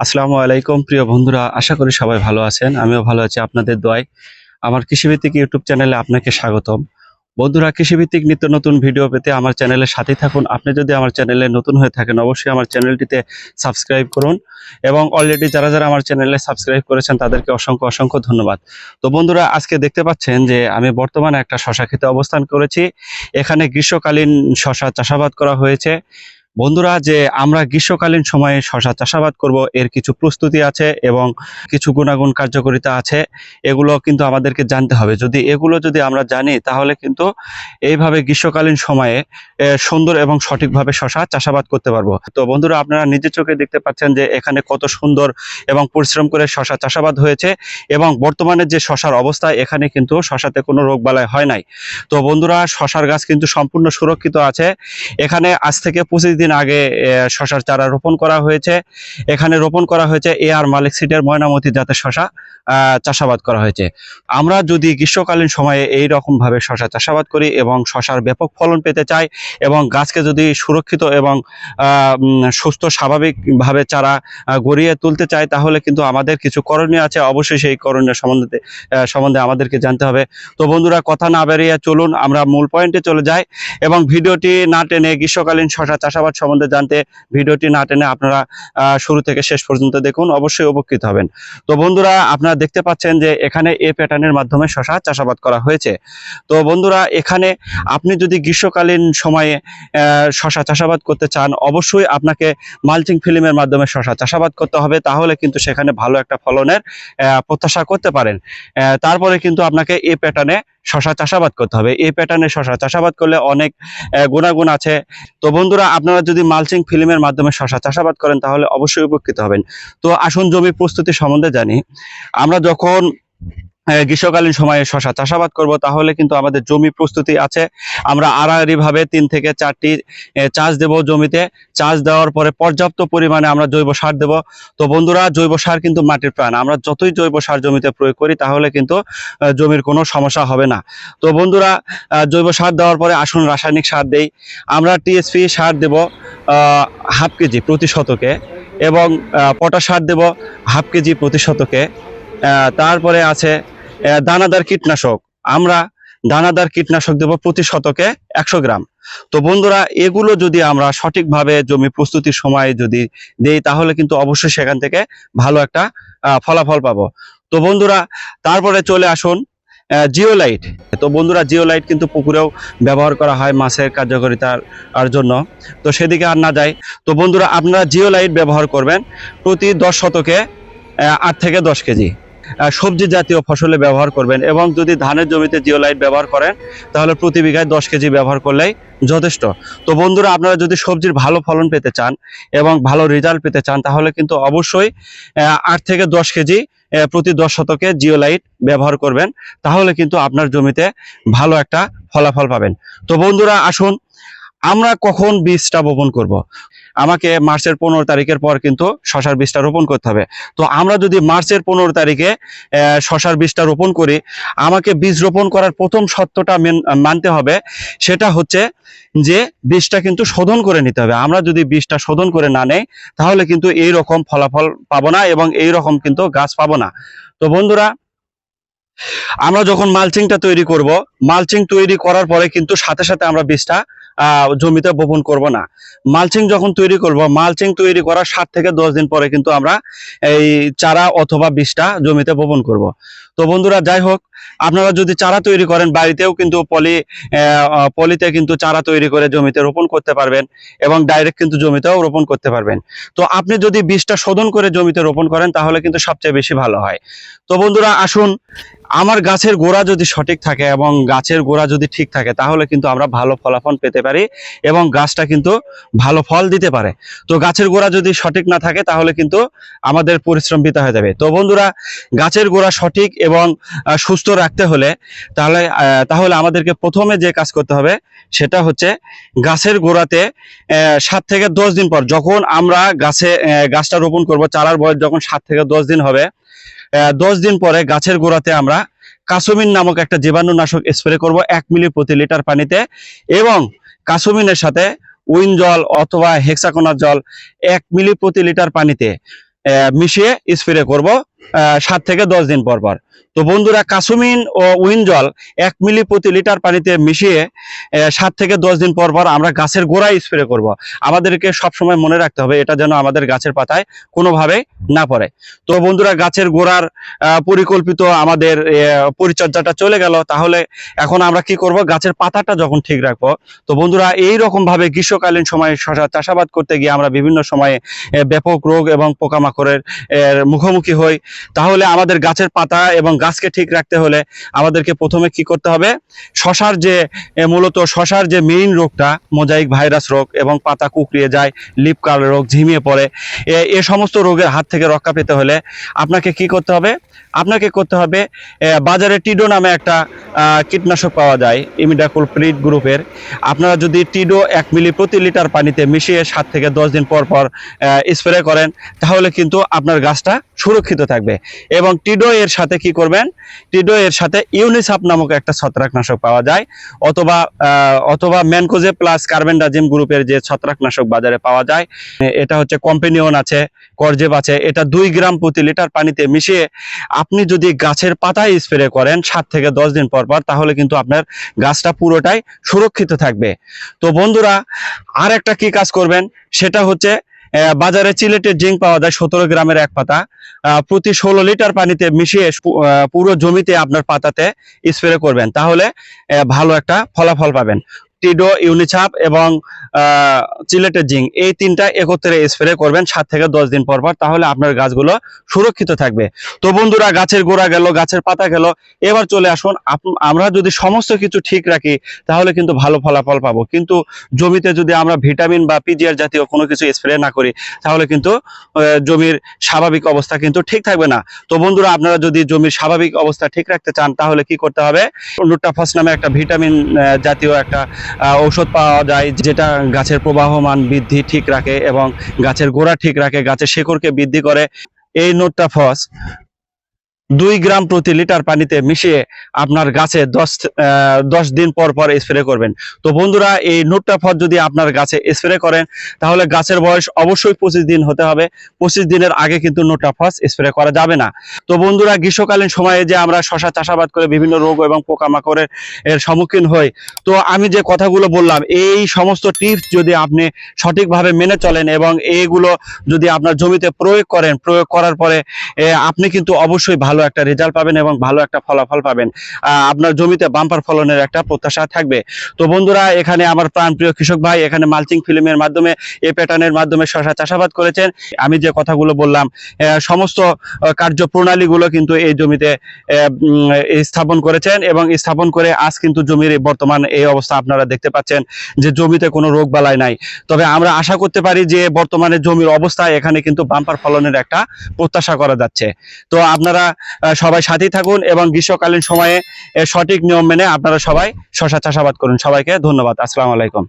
আসসালামু আলাইকুম, প্রিয় বন্ধুরা, আশা করি সবাই ভালো আছেন। আমিও ভালো আছি আপনাদের দোয়ায়। আমার কৃষিভিত্তিক ইউটিউব চ্যানেলে আপনাকে স্বাগতম। বন্ধুরা, কৃষিভিত্তিক নিত্য নতুন ভিডিও পেতে আমার চ্যানেলের সাথে থাকুন। আপনি যদি আমার চ্যানেলে নতুন হয়ে থাকেন, অবশ্যই আমার চ্যানেলটিতে সাবস্ক্রাইব করুন এবং অলরেডি যারা যারা আমার চ্যানেলে সাবস্ক্রাইব করেছেন, তাদেরকে অসংখ্য অসংখ্য ধন্যবাদ। তো বন্ধুরা, আজকে দেখতে পাচ্ছেন যে আমি বর্তমানে একটা শশা খেতে অবস্থান করেছি। এখানে গ্রীষ্মকালীন শশা চাষাবাদ করা হয়েছে। বন্ধুরা, যে আমরা গ্রীষ্মকালীন সময়ে শশা চাষাবাদ করব, এর কিছু প্রস্তুতি আছে এবং কিছু গুণাগুণ কার্যকারিতা আছে। এগুলো কিন্তু আমাদেরকে জানতে হবে। যদি এগুলো যদি আমরা জানি, তাহলে কিন্তু এইভাবে গ্রীষ্মকালীন সময়ে সুন্দর এবং সঠিকভাবে শশা চাষাবাদ করতে পারব। তো বন্ধুরা, আপনারা নিজের চোখে দেখতে পাচ্ছেন যে এখানে কত সুন্দর এবং পরিশ্রম করে শশা চাষাবাদ হয়েছে এবং বর্তমানে যে শশার অবস্থা, এখানে কিন্তু শশাতে কোনো রোগ রোগবালাই হয় নাই। তো বন্ধুরা, শশার গাছ কিন্তু সম্পূর্ণ সুরক্ষিত আছে। এখানে আজ থেকে পঁচিশ দিন আগে শশার চারা রোপণ করা হয়েছে। এখানে রোপণ করা হয়েছে এ আর মালিক সিটের ময়নামতি জাতের শশা চাষাবাদ করা হয়েছে। আমরা যদি গ্রীষ্মকালীন সময়ে এই রকম ভাবে শশা চাষাবাদ করি এবং শশার ব্যাপক ফলন পেতে চাই এবং গাছকে যদি সুরক্ষিত এবং সুস্থ স্বাভাবিকভাবে চারা গড়িয়ে তুলতে চাই, তাহলে কিন্তু আমাদের কিছু করণীয় আছে। অবশ্যই সেই করণীয় সম্বন্ধে সম্বন্ধে আমাদেরকে জানতে হবে। তো বন্ধুরা, কথা না বেরিয়ে চলুন, আমরা মূল পয়েন্টে চলে যাই এবং ভিডিওটি না টেনে গ্রীষ্মকালীন শশা চাষাবাদ সম্বন্ধে জানতে ভিডিওটি না টেনে আপনারা শুরু থেকে শেষ পর্যন্ত দেখুন, অবশ্যই উপকৃত হবেন। তো বন্ধুরা, আপনারা দেখতে পাচ্ছেন যে এখানে এ প্যাটার্নের মাধ্যমে শশা চাষাবাদ করা হয়েছে। তো বন্ধুরা, এখানে আপনি যদি গ্রীষ্মকালীন সময়ে শশা চাষাবাদ করতে চান, অবশ্যই আপনাকে মালচিং ফিল্মের মাধ্যমে শশা চাষাবাদ করতে হবে। তাহলে কিন্তু সেখানে ভালো একটা ফলনের প্রত্যাশা করতে পারেন। তারপরে কিন্তু আপনাকে এ প্যাটার্নে শশা চাষাবাদ করতে হবে। এই প্যাটার্নে শশা চাষাবাদ করলে অনেক গুণাগুণ আছে। তো বন্ধুরা, আপনারা যদি মালচিং ফিল্মের মাধ্যমে শশা চাষাবাদ করেন, তাহলে অবশ্যই উপকৃত হবেন। তো আসুন জমি প্রস্তুতি সম্বন্ধে জানি। আমরা যখন গ্রীষ্মকালীন সময়ে শশা চাষাবাদ করব, তাহলে কিন্তু আমাদের জমি প্রস্তুতি আছে। আমরা আড়াআড়ি ভাবে তিন থেকে চারটি চাষ দেব জমিতে। চাষ দেওয়ার পরে পর্যাপ্ত পরিমাণে আমরা জৈব সার দেব। তো বন্ধুরা, জৈব সার কিন্তু মাটির প্রাণ। আমরা যতই জৈব সার জমিতে প্রয়োগ করি, তাহলে কিন্তু জমির কোনো সমস্যা হবে না। তো বন্ধুরা জৈব সার দেওয়ার পরে আসুন রাসায়নিক সার দেই। আমরা টিএসপি সার দেব হাফ কেজি প্রতি শতকে এবং পটাশ সার দেব, হাফ কেজি প্রতি শতকে। তারপরে আছে দানাদার কীটনাশক। আমরা দানাদার কীটনাশক দেব প্রতি শতকে একশো গ্রাম। তো বন্ধুরা, এগুলো যদি আমরা সঠিকভাবে জমি প্রস্তুতির সময় যদি দেই, তাহলে কিন্তু অবশ্যই সেখান থেকে ভালো একটা ফলাফল পাবো। তো বন্ধুরা, তারপরে চলে আসুন জিওলাইট। তো বন্ধুরা, জিওলাইট কিন্তু পুকুরেও ব্যবহার করা হয় মাছের কার্যকারিতার জন্য। তো সেদিকে আর না যাই। তো বন্ধুরা, আপনারা জিওলাইট ব্যবহার করবেন প্রতি দশ শতকে আট থেকে দশ কেজি। সবজি জাতীয় ফসলে ব্যবহার করবেন এবং যদি ধানের জমিতে জিওলাইট ব্যবহার করেন, তাহলে প্রতি বিঘায় দশ কেজি ব্যবহার করলেই যথেষ্ট। তো বন্ধুরা, আপনারা যদি সবজির ভালো ফলন পেতে চান এবং ভালো রেজাল্ট পেতে চান, তাহলে কিন্তু অবশ্যই আট থেকে দশ কেজি প্রতি দশ শতকে জিওলাইট ব্যবহার করবেন। তাহলে কিন্তু আপনার জমিতে ভালো একটা ফলাফল পাবেন। তো বন্ধুরা, আসুন আমরা কখন বীজটা বপন করব। আমাকে মার্চের পনেরো তারিখের পর কিন্তু শশার বীজটা রোপণ করতে হবে। তো আমরা যদি মার্চের পনেরো তারিখে শশার বীজটা রোপণ করি, আমাকে বীজ রোপণ করার প্রথম সত্যটা মানতে হবে, সেটা হচ্ছে যে বীজটা কিন্তু শোধন করে নিতে হবে। আমরা যদি বীজটা শোধন করে না নেই, তাহলে কিন্তু এই রকম ফলাফল পাবো না এবং এই রকম কিন্তু গাছ পাবো না। তো বন্ধুরা, আমরা যখন মালচিংটা তৈরি করব, মালচিং তৈরি করার পরে কিন্তু সাথে সাথে আমরা বীজটা জমিতে বপন করব না। মালচিং যখন তৈরি করব, মালচিং তৈরি করার সাত থেকে দশ দিন পরে কিন্তু আমরা এই চারা অথবা বীজটা জমিতে বপন করব। তো বন্ধুরা, যাই হোক, আপনারা যদি চারা তৈরি করেন, বাড়িতেও কিন্তু পলি পলিতে কিন্তু চারা তৈরি করে জমিতে রোপণ করতে পারবেন এবং ডাইরেক্ট কিন্তু জমিতেও রোপণ করতে পারবেন। তো আপনি যদি বীজটা শোধন করে জমিতে রোপণ করেন, তাহলে কিন্তু সবচেয়ে বেশি ভালো হয়। তো বন্ধুরা, আসুন, আমার গাছের গোড়া যদি সঠিক থাকে এবং গাছের গোড়া যদি ঠিক থাকে, তাহলে কিন্তু আমরা ভালো ফলাফল পেতে পারি এবং গাছটা কিন্তু ভালো ফল দিতে পারে। তো গাছের গোড়া যদি সঠিক না থাকে, তাহলে কিন্তু আমাদের পরিশ্রম বৃথা হয়ে যাবে। তো বন্ধুরা, গাছের গোড়া সঠিক এবং সুস্থ রাখতে হলে তাহলে তাহলে আমাদেরকে প্রথমে যে কাজ করতে হবে সেটা হচ্ছে গাছের গোড়াতে সাত থেকে দশ দিন পর যখন আমরা গাছে গাছটা রোপণ করব, চারার বয়স যখন সাত থেকে দশ দিন হবে দশ দিন পরে গাছের গোড়াতে আমরা কাসুমিন নামক একটা জীবাণুনাশক স্প্রে করব এক মিলি প্রতি লিটার পানিতে এবং কাসুমিনের সাথে উইন জল অথবা হেক্সাকোনার জল এক মিলি প্রতি লিটার পানিতে মিশিয়ে স্প্রে করব সাত থেকে দশ দিন পর পর। তো বন্ধুরা কাসুমিন ও উইনজল এক মিলি প্রতি লিটার পানিতে মিশিয়ে সাত থেকে দশ দিন পর পর আমরা গাছের গোড়ায় স্প্রে করব। আমাদেরকে সবসময় মনে রাখতে হবে এটা যেন আমাদের গাছের পাতায় কোনোভাবে না পড়ে। তো বন্ধুরা গাছের গোড়ার পরিকল্পিত আমাদের পরিচর্যাটা চলে গেল। তাহলে এখন আমরা কি করব? গাছের পাতাটা যখন ঠিক রাখব, তো বন্ধুরা এই রকম ভাবে গ্রীষ্মকালীন সময়ে শশা চাষাবাদ করতে গিয়ে আমরা বিভিন্ন সময়ে ব্যাপক রোগ এবং পোকামাকড়ের মুখোমুখি হই। তাহলে আমাদের গাছের পাতা এবং গাছকে ঠিক রাখতে হলে আমাদেরকে প্রথমে কি করতে হবে? শশার যে মূলত শশার যে মেইন রোগটা মোজাইক ভাইরাস রোগ এবং পাতা কুকড়িয়ে যায় লিপ কাল রোগ, ঝিমিয়ে পড়ে এ সমস্ত রোগের হাত থেকে রক্ষা পেতে হলে আপনাকে কি করতে হবে? আপনাকে করতে হবে বাজারে টিডো নামে একটা কীটনাশক পাওয়া যায়, ইমিডাকুল প্রিট গ্রুপের। আপনারা যদি টিডো এক মিলি প্রতি লিটার পানিতে মিশিয়ে সাত থেকে দশ দিন পর পর স্প্রে করেন, তাহলে কিন্তু আপনার গাছটা সুরক্ষিত থাকবে। এবং টিডো এর সাথে কি করবেন? টিডো এর সাথে ইউনিসাপ নামক একটা ছত্রাকনাশক পাওয়া যায়, অথবা অথবা ম্যানকোজে প্লাস কার্বেন্ডাজিম গ্রুপের যে ছত্রাকনাশক বাজারে পাওয়া যায় এটা হচ্ছে কম্পেনিয়ন আছে, করজেব আছে, এটা দুই গ্রাম প্রতি লিটার পানিতে মিশিয়ে আপনি যদি গাছের পাতায় স্প্রে করেন সাত থেকে দশ দিন পর পর, তাহলে কিন্তু আপনার গাছটা পুরোটাই সুরক্ষিত থাকবে। তো বন্ধুরা আর একটা কি কাজ করবেন? সেটা হচ্ছে বাজারে চিলেটের জিঙ্ক পাওয়া যায় সতেরো গ্রামের এক পাতা। প্রতি ষোলো লিটার পানিতে মিশিয়ে পুরো জমিতে আপনার পাতাতে স্প্রে করবেন। তাহলে ভালো একটা ফলাফল পাবেন। টিডো, ইউনিছাপ এবং চিলেটের জিঙ্ক এই তিনটা একত্রে স্প্রে করবেন সাত থেকে দশ দিন পর পর, তাহলে আপনার গাছগুলো সুরক্ষিত থাকবে। তো বন্ধুরা, গাছের গোড়া গেল, গাছের পাতা গেল, এবার চলে আসুন আমরা যদি সমস্ত কিছু ঠিক রাখি, তাহলে কিন্তু ভালো ফলাফল পাবো। কিন্তু জমিতে যদি আমরা ভিটামিন বা পিজিআর জাতীয় কোনো কিছু স্প্রে না করি, তাহলে কিন্তু জমির স্বাভাবিক অবস্থা কিন্তু ঠিক থাকবে না। তো বন্ধুরা, আপনারা যদি জমির স্বাভাবিক অবস্থা ঠিক রাখতে চান, তাহলে কি করতে হবে? লুটাফাস নামে একটা ভিটামিন জাতীয় একটা ঔষধ পাওয়া যায় যেটা গাছের প্রবাহমান বৃদ্ধি ঠিক রাখে এবং গাছের গোড়া ঠিক রাখে, গাছের শেকড়কে বৃদ্ধি করে। এই নোটাফস দুই গ্রাম প্রতি লিটার পানিতে মিশিয়ে আপনার গাছে দশ দশ দিন পর পর স্প্রে করবেন। তো বন্ধুরা, এই নোটাফস যদি আপনার গাছে স্প্রে করেন, তাহলে গাছের বয়স অবশ্যই পঁচিশ দিন হতে হবে। পঁচিশ দিনের আগে কিন্তু নোটাফস স্প্রে করা যাবে না। তো বন্ধুরা, গ্রীষ্মকালীন সময়ে যে আমরা শশা চাষাবাদ করে বিভিন্ন রোগ এবং পোকামাকড়ের, এর সম্মুখীন হই, তো আমি যে কথাগুলো বললাম, এই সমস্ত টিপস যদি আপনি সঠিকভাবে মেনে চলেন এবং এইগুলো যদি আপনার জমিতে প্রয়োগ করেন, প্রয়োগ করার পরে আপনি কিন্তু অবশ্যই ভালো একটা রেজাল্ট পাবেন এবং ভালো একটা ফলাফল পাবেন। আপনার জমিতে বাম্পার ফলনের একটা প্রত্যাশা থাকবে। তো বন্ধুরা, এখানে আমার প্রাণপ্রিয় কৃষক ভাই, এখানে মালচিং ফিল্মের মাধ্যমে এই প্যাটার্নের মাধ্যমে শশা চাষাবাদ করেছেন। আমি যে কথাগুলো বললাম সমস্ত কার্যপ্রণালীগুলো কিন্তু এই জমিতে স্থাপন করেছেন এবং স্থাপন করে আজ কিন্তু জমির বর্তমান এই অবস্থা আপনারা দেখতে পাচ্ছেন যে জমিতে কোনো রোগ বালাই নাই। তবে আমরা আশা করতে পারি যে বর্তমানে জমির অবস্থা এখানে কিন্তু বাম্পার ফলনের একটা প্রত্যাশা করা যাচ্ছে। তো আপনারা সবাই সাথেই থাকুন এবং গ্রীষ্মকালীন সময়ে সঠিক নিয়ম মেনে আপনারা সবাই শশা চাষাবাদ করুন। সবাইকে ধন্যবাদ। আসসালামু আলাইকুম।